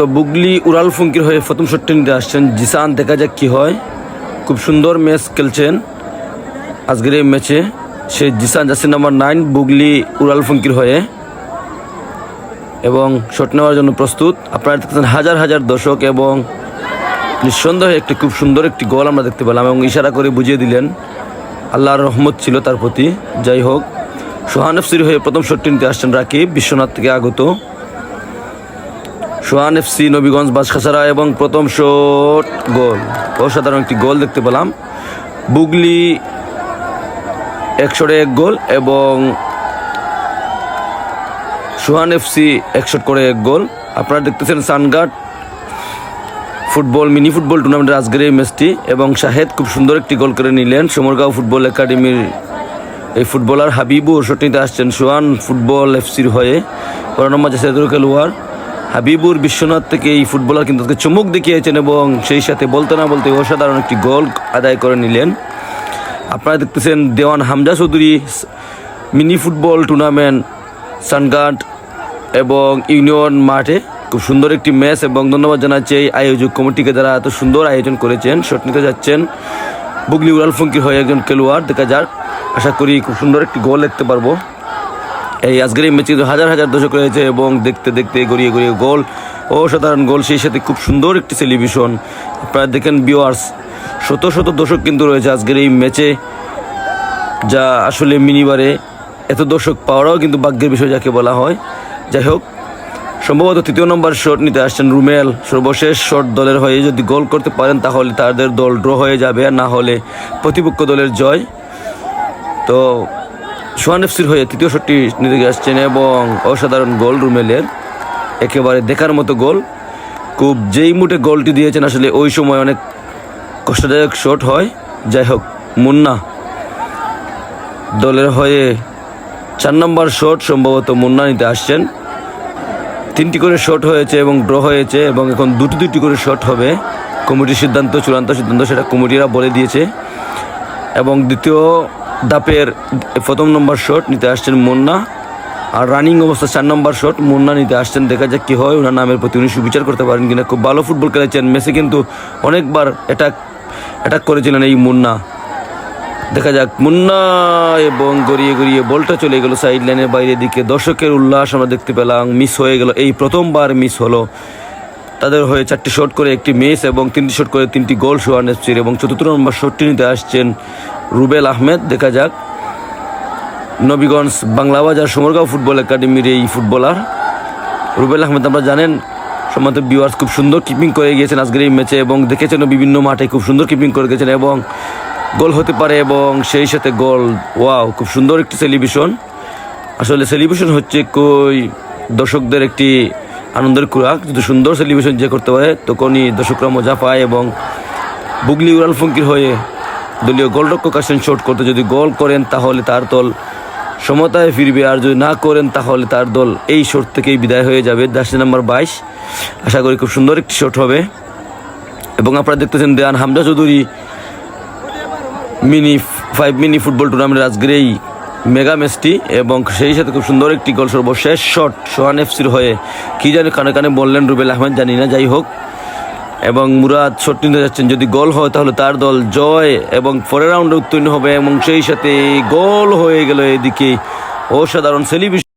তো বুগলি উড়াল ফুঙ্কির হয়ে প্রথম শটটি নিতে আসছেন। জিসান, দেখা যাক কি হয়। খুব সুন্দর ম্যাচ খেলছেন আজকের এই ম্যাচে। সে জিসান যাচ্ছে নাম্বার নাইন, বুগলি উড়াল ফুঙ্কির হয়ে। এবং শট নেওয়ার জন্য প্রস্তুত। আপনারা দেখতেছেন হাজার হাজার দর্শক এবং নিঃসন্দেহে একটি খুব সুন্দর একটি গোল আমরা দেখতে পেলাম এবং ইশারা করে বুঝিয়ে দিলেন। আল্লাহর রহমত ছিল তার প্রতি। যাই হোক, সোহান এফসির হয়ে প্রথম শটটি নিতে আসছেন রাকিব। বিশ্বনাথ থেকে আগত। সোহান এফসি নবীগঞ্জ বাসখাসারা এবং প্রথম শট, গোল। অসাধারণ একটি গোল দেখতে পেলাম। বুগলি এক শটে এক গোল এবং সোহান এফসি এক শট করে এক গোল। আপনারা দেখতেছেন সানগাট ফুটবল, মিনি ফুটবল টুর্নামেন্টের আজকের এই ম্যাচটি এবং শাহেদ খুব সুন্দর একটি গোল করে নিলেন। সোমরগাঁও ফুটবল একাডেমির এই ফুটবলার হাবিবুর শটিতে আসছেন সোহান ফুটবল এফসির হয়ে। পনেরো নম্বর খেলোয়াড় হাবিবুর বিশ্বনাথ থেকে এই ফুটবলার কিন্তু আজকে চমক দেখিয়েছেন এবং সেই সাথে বলতে না বলতে অসাধারণ একটি গোল আদায় করে নিলেন। আপনারা দেখতেছেন Dewan Hamza Chowdhury, mini football tournament সানগাট এবং ইউনিয়ন মাঠে খুব সুন্দর একটি ম্যাচ এবং ধন্যবাদ জানাচ্ছি এই আয়োজক কমিটিকে যারা এত সুন্দর আয়োজন করেছেন, শট নিতে যাচ্ছেন। বুগলি উড়াল ফঙ্কির হয়ে একজন খেলোয়াড়, দেখা যাক। আশা করি খুব সুন্দর একটি গোল দেখতে পারব। এই আজকের এই ম্যাচে হাজার হাজার দর্শক রয়েছে এবং দেখতে দেখতে গড়িয়ে গড়িয়ে গোল অসাধারণ গোল, সেই সাথে খুব সুন্দর একটি সেলিব্রেশন প্রায় দেখেন বিওয়ার্স শত শত দর্শক কিন্তু রয়েছে আজকের এই ম্যাচে, যা আসলে মিনিবারে এত দর্শক পাওয়ারও কিন্তু ভাগ্যের বিষয় যাকে বলা হয়। যাই হোক, সম্ভবত তৃতীয় নম্বর শট নিতে আসছেন রুমেল। সর্বশেষ শট দলের হয়ে যদি গোল করতে পারেন, তাহলে তাদের দল ড্র হয়ে যাবে আর না হলে প্রতিপক্ষ দলের জয়। তো সোহান এফসির হয়ে তৃতীয় শটটি নিতে আসছেন এবং অসাধারণ গোল রুমেলের। একেবারে দেখার মতো গোল। খুব যেই মুটে গোলটি দিয়েছেন, আসলে ওই সময় অনেক কষ্টদায়ক শট হয়। যাই হোক, মুন্না দলের হয়ে চার নম্বর শট সম্ভবত মুন্না নিতে আসছেন। তিনটি করে শট হয়েছে এবং ড্র হয়েছে এবং এখন দুটি দুটি করে শট হবে। কমিটির সিদ্ধান্ত, চূড়ান্ত সিদ্ধান্ত সেটা কমিটিরা বলে দিয়েছে। এবং দ্বিতীয় দাপের প্রথম নম্বর শট নিতে আসছেন মুন্না। আর রানিং অবস্থা চার নম্বর শট, মুন্না নিতে আসছেন, দেখা যাক কী হয়। ওনার নামের প্রতি উনি সুবিচার করতে পারেন কিনা। খুব ভালো ফুটবল খেলেছেন। মেসি কিন্তু অনেকবার অ্যাটাক অ্যাটাক করেছিলেন এই মুন্না। দেখা যাক, মুন্না এবং গড়িয়ে গড়িয়ে বলটা চলে গেল সাইড লাইনের বাইরের দিকে। দর্শকের উল্লাস আমরা দেখতে পেলাম মিস হয়ে গেল। এই প্রথমবার মিস হলো। তাদের হয়ে চারটি শট করে একটি মিস এবং তিনটি শট করে তিনটি গোল সোয়ান এসছির এবং চতুর্থ নম্বর শটটি নিতে আসছেন রুবেল আহমেদ, দেখা যাক। নবীগঞ্জ বাংলা বাজার সোমরগাঁও ফুটবল একাডেমির এই ফুটবলার। রুবেল আহমেদ আমরা জানেন সম্মত বিওয়ার্স খুব সুন্দর কিপিং করে গিয়েছেন আজকের এই ম্যাচে এবং দেখেছেন বিভিন্ন মাঠে খুব সুন্দর কিপিং করে গেছেন এবং গোল হতে পারে এবং সেই সাথে গোল ওয়াও খুব সুন্দর একটি সেলিব্রেশন আসলে সেলিব্রেশন হচ্ছে কই, দর্শকদের একটি আনন্দের খুরাক। যদি সুন্দর সেলিব্রেশন যে করতে পারে, তখনই দর্শকরা মজা পায় এবং বুগলি উড়াল ফুঙ্কির হয়ে দলীয় গোলরক্ষক আসেন শট করতে যদি গোল করেন, তাহলে তার দল সমতায় ফিরবে। আর যদি না করেন, তাহলে তার দল এই শট থেকেই বিদায় হয়ে যাবে। দাসী নাম্বার বাইশ। আশা করি খুব সুন্দর একটি শট হবে। এবং আপনারা দেখতেছেন Dewan Hamza Chowdhury mini five mini football টুর্নামেন্টের আজকের মেগা ম্যাচটি এবং সেই সাথে খুব সুন্দর একটি গোল সর্বশেষ শট সোহান এফসির হয়ে। কী জানি কানে কানে বললেন রুবেল আহমেদ, জানি না। যাই হোক এবং মুরাদ শট নিতে যাচ্ছেন। যদি গোল হয়, তাহলে তার দল জয় এবং পরের রাউন্ডে উত্তীর্ণ হবে এবং সেই সাথে গোল হয়ে গেল এদিকে। অসাধারণ সেলিব্রেশন।